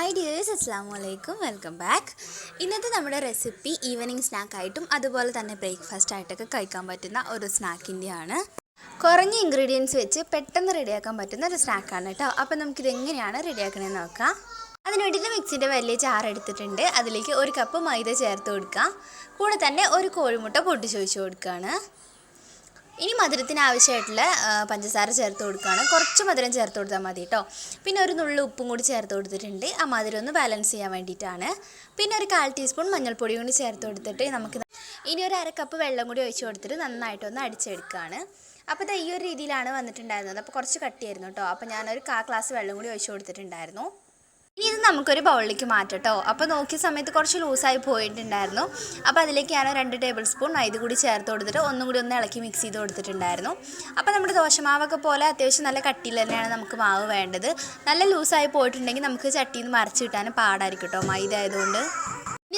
Hi dears അസ്സാം വലൈക്കും welcome back ഇന്നത്തെ നമ്മുടെ റെസിപ്പി ഈവനിങ് സ്നാക്കായിട്ടും അതുപോലെ തന്നെ ബ്രേക്ക്ഫാസ്റ്റ് ആയിട്ടൊക്കെ കഴിക്കാൻ പറ്റുന്ന ഒരു സ്നാക്കിന്റെയാണ് കുറഞ്ഞ ഇൻഗ്രീഡിയൻസ് വെച്ച് പെട്ടെന്ന് റെഡിയാക്കാൻ പറ്റുന്ന ഒരു സ്നാക്കാണ് കേട്ടോ. അപ്പോൾ നമുക്കിത് എങ്ങനെയാണ് റെഡിയാക്കണമെന്ന് നോക്കാം. അതിന് വേണ്ടിയിട്ട് മിക്സിന്റെ വലിയ ചാറ് എടുത്തിട്ടുണ്ട്. അതിലേക്ക് ഒരു കപ്പ് മൈദ ചേർത്ത് കൊടുക്കാം. കൂടെ തന്നെ ഒരു കോഴിമുട്ട പൊട്ടിച്ചൊഴിച്ച് കൊടുക്കുകയാണ് ഇനി മധുരത്തിന് ആവശ്യമായിട്ടുള്ള പഞ്ചസാര ചേർത്ത് കൊടുക്കുകയാണ്. കുറച്ച് മധുരം ചേർത്ത് കൊടുത്താൽ മതി കേട്ടോ പിന്നെ ഒരു നുള്ളു ഉപ്പും കൂടി ചേർത്ത് കൊടുത്തിട്ടുണ്ട്. ആ മധുരം ഒന്ന് ബാലൻസ് ചെയ്യാൻ വേണ്ടിയിട്ടാണ്. പിന്നെ ഒരു കാൽ ടീസ്പൂൺ മഞ്ഞൾപ്പൊടി കൂടി ചേർത്ത് കൊടുത്തിട്ട് നമുക്ക് ഇനി ഒരു അര കപ്പ് വെള്ളം കൂടി ഒഴിച്ച് കൊടുത്തിട്ട് നന്നായിട്ടൊന്ന് അടിച്ചെടുക്കുകയാണ്. അപ്പോൾ ഇത് ഈ ഒരു രീതിയിലാണ് വന്നിട്ടുണ്ടായിരുന്നത്. അപ്പോൾ കുറച്ച് കട്ടിയായിരുന്നു കേട്ടോ അപ്പോൾ ഞാനൊരു കാ ഗ്ലാസ് വെള്ളം കൂടി ഒഴിച്ച് കൊടുത്തിട്ടുണ്ടായിരുന്നു. ഇനി ഇത് നമുക്കൊരു ബൗളിലേക്ക് മാറ്റട്ടോ. അപ്പോൾ നോക്കിയ സമയത്ത് കുറച്ച് ലൂസായി പോയിട്ടുണ്ടായിരുന്നു. അപ്പോൾ അതിലേക്ക് ഞാൻ രണ്ട് ടേബിൾ സ്പൂൺ മൈദ കൂടി ചേർത്ത് കൊടുത്തിട്ട് ഒന്നും കൂടി ഒന്ന് ഇളക്കി മിക്സ് ചെയ്ത് കൊടുത്തിട്ടുണ്ടായിരുന്നു. അപ്പോൾ നമ്മുടെ ദോശമാവൊക്കെ പോലെ അത്യാവശ്യം നല്ല കട്ടിയിൽ തന്നെയാണ് നമുക്ക് മാവ് വേണ്ടത്. നല്ല ലൂസായി പോയിട്ടുണ്ടെങ്കിൽ നമുക്ക് ചട്ടിയിൽ നിന്ന് മറിച്ച് കിട്ടാൻ പാടായിരിക്കും കേട്ടോ മൈദ ആയതുകൊണ്ട്.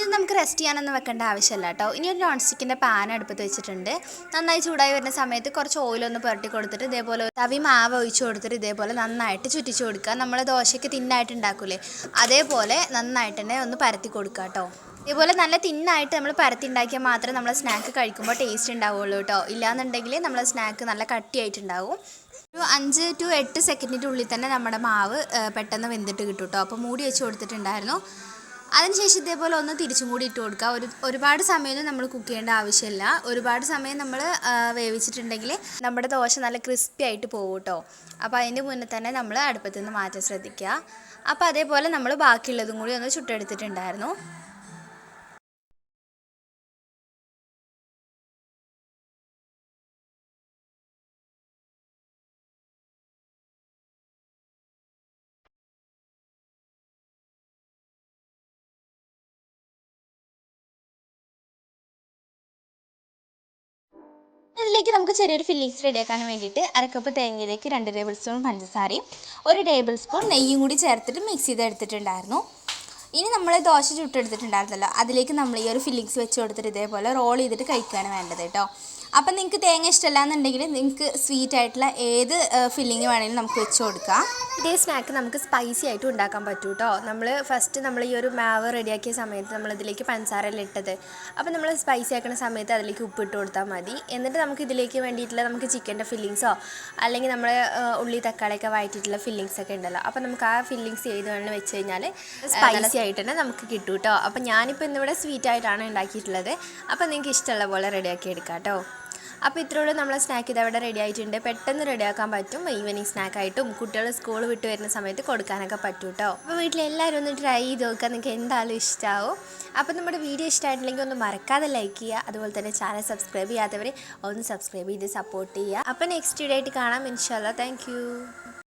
ഇത് നമുക്ക് റെസ്റ്റ് ചെയ്യാനൊന്നും വെക്കേണ്ട ആവശ്യമില്ല കേട്ടോ. ഇനി ഒരു നോൺ സ്റ്റിക്കിന്റെ പാൻ അടുപ്പത്ത് വെച്ചിട്ടുണ്ട്. നന്നായി ചൂടായി വരുന്ന സമയത്ത് കുറച്ച് ഓയിലൊന്ന് പുരട്ടി കൊടുത്തിട്ട് ഇതേപോലെ തവി മാവ് ഒഴിച്ച് കൊടുത്തിട്ട് ഇതേപോലെ നന്നായിട്ട് ചുറ്റിച്ച് കൊടുക്കുക. നമ്മൾ ദോശയ്ക്ക് തിന്നായിട്ട് ഉണ്ടാക്കൂലേ? അതേപോലെ നന്നായിട്ട് തന്നെ ഒന്ന് പരത്തി കൊടുക്കുക കേട്ടോ. ഇതുപോലെ നല്ല തിന്നായിട്ട് നമ്മൾ പരത്തി ഉണ്ടാക്കിയാൽ മാത്രമേ നമ്മൾ സ്നാക്ക് കഴിക്കുമ്പോൾ ടേസ്റ്റ് ഉണ്ടാവുള്ളൂ കേട്ടോ. ഇല്ലാന്നുണ്ടെങ്കിൽ നമ്മൾ സ്നാക്ക് നല്ല കട്ടിയായിട്ടുണ്ടാവും. ഒരു അഞ്ച് ടു എട്ട് സെക്കൻഡിന്റെ ഉള്ളിൽ തന്നെ നമ്മുടെ മാവ് പെട്ടെന്ന് വെന്തിട്ട് കിട്ടും കേട്ടോ. അപ്പോൾ മൂടി വെച്ച് കൊടുത്തിട്ടുണ്ടായിരുന്നു. അതിനുശേഷം ഇതേപോലെ ഒന്ന് തിരിച്ചും കൂടി ഇട്ട് കൊടുക്കുക. ഒരു ഒരുപാട് സമയമൊന്നും നമ്മൾ കുക്ക് ചെയ്യേണ്ട ആവശ്യമില്ല. ഒരുപാട് സമയം നമ്മൾ വേവിച്ചിട്ടുണ്ടെങ്കിൽ നമ്മുടെ ദോശ നല്ല ക്രിസ്പി ആയിട്ട് പോകും കേട്ടോ അപ്പോൾ അതിന്റെ മുന്നേ തന്നെ നമ്മൾ അടുപ്പത്ത് നിന്ന് മാറ്റാൻ ശ്രദ്ധിക്കുക. അപ്പോൾ അതേപോലെ നമ്മൾ ബാക്കിയുള്ളതും കൂടി ഒന്ന് ചുട്ടെടുത്തിട്ടുണ്ടായിരുന്നു. ഇതിലേക്ക് നമുക്ക് ചെറിയൊരു ഫില്ലിങ്സ് റെഡിയാക്കാൻ വേണ്ടിയിട്ട് അരക്കപ്പ് തേങ്ങയിലേക്ക് രണ്ട് ടേബിൾ സ്പൂൺ പഞ്ചസാരയും ഒരു ടേബിൾ സ്പൂൺ നെയ്യും കൂടി ചേർത്തിട്ട് മിക്സ് ചെയ്ത് എടുത്തിട്ടുണ്ടായിരുന്നു. ഇനി നമ്മൾ ദോശ ചുട്ടെടുത്തിട്ടുണ്ടായിരുന്നല്ലോ അതിലേക്ക് നമ്മൾ ഈ ഒരു ഫില്ലിങ്സ് വെച്ച് കൊടുത്തിട്ട് ഇതേപോലെ റോൾ ചെയ്തിട്ട് കഴിക്കുകയാണ് വേണ്ടത് കേട്ടോ. അപ്പം നിങ്ങൾക്ക് തേങ്ങ ഇഷ്ടമല്ല എന്നുണ്ടെങ്കിൽ നിങ്ങൾക്ക് സ്വീറ്റ് ആയിട്ടുള്ള ഏത് ഫില്ലിങ് വേണമെങ്കിലും നമുക്ക് വെച്ച് കൊടുക്കാം. ഇതേ സ്നാക്ക് നമുക്ക് സ്പൈസി ആയിട്ട് ഉണ്ടാക്കാൻ പറ്റും കേട്ടോ നമ്മൾ ഫസ്റ്റ് നമ്മൾ ഈ ഒരു മാവ് റെഡിയാക്കിയ സമയത്ത് നമ്മൾ ഇതിലേക്ക് പഞ്ചസാരയെല്ലാം ഇട്ടത്. അപ്പോൾ നമ്മൾ സ്പൈസി ആക്കുന്ന സമയത്ത് അതിലേക്ക് ഉപ്പിട്ട് കൊടുത്താൽ മതി. എന്നിട്ട് നമുക്ക് ഇതിലേക്ക് വേണ്ടിയിട്ടുള്ള നമുക്ക് ചിക്കന്റെ ഫില്ലിങ്സോ അല്ലെങ്കിൽ നമ്മൾ ഉള്ളി തക്കാളിയൊക്കെ വഴറ്റിയിട്ടുള്ള ഫില്ലിങ്സ് ഒക്കെ ഉണ്ടല്ലോ. അപ്പോൾ നമുക്ക് ആ ഫില്ലിങ്സ് ചെയ്ത് വേണമെന്ന് വെച്ച് കഴിഞ്ഞാൽ സ്പൈസി ആയിട്ട് തന്നെ നമുക്ക് കിട്ടും കേട്ടോ അപ്പോൾ ഞാനിപ്പോൾ ഇന്നിവിടെ സ്വീറ്റ് ആയിട്ടാണ് ഉണ്ടാക്കിയിട്ടുള്ളത്. അപ്പോൾ നിങ്ങൾക്ക് ഇഷ്ടമുള്ള പോലെ റെഡിയാക്കി എടുക്കാം കേട്ടോ അപ്പോൾ ഇത്രയോടെ നമ്മളെ സ്നാക്ക് ഇതവിടെ റെഡി ആയിട്ടുണ്ട്. പെട്ടെന്ന് റെഡിയാക്കാൻ പറ്റും. ഈവനിങ് സ്നാക്കായിട്ടും കുട്ടികൾ സ്കൂൾ വിട്ട് വരുന്ന സമയത്ത് കൊടുക്കാനൊക്കെ പറ്റും കേട്ടോ അപ്പോൾ വീട്ടിലെല്ലാവരും ഒന്ന് ട്രൈ ചെയ്ത് നോക്കുക നിങ്ങൾക്ക് എന്തായാലും ഇഷ്ടമാവും അപ്പോൾ നമ്മുടെ വീഡിയോ ഇഷ്ടമായിട്ടില്ലെങ്കിൽ ഒന്ന് മറക്കാതെ ലൈക്ക് ചെയ്യുക. അതുപോലെ തന്നെ ചാനൽ സബ്സ്ക്രൈബ് ചെയ്യാത്തവർ ഒന്ന് സബ്സ്ക്രൈബ് ചെയ്ത് സപ്പോർട്ട് ചെയ്യുക. അപ്പോൾ നെക്സ്റ്റ് വീഡിയോ ആയിട്ട് കാണാം. ഇൻഷാല്ല താങ്ക്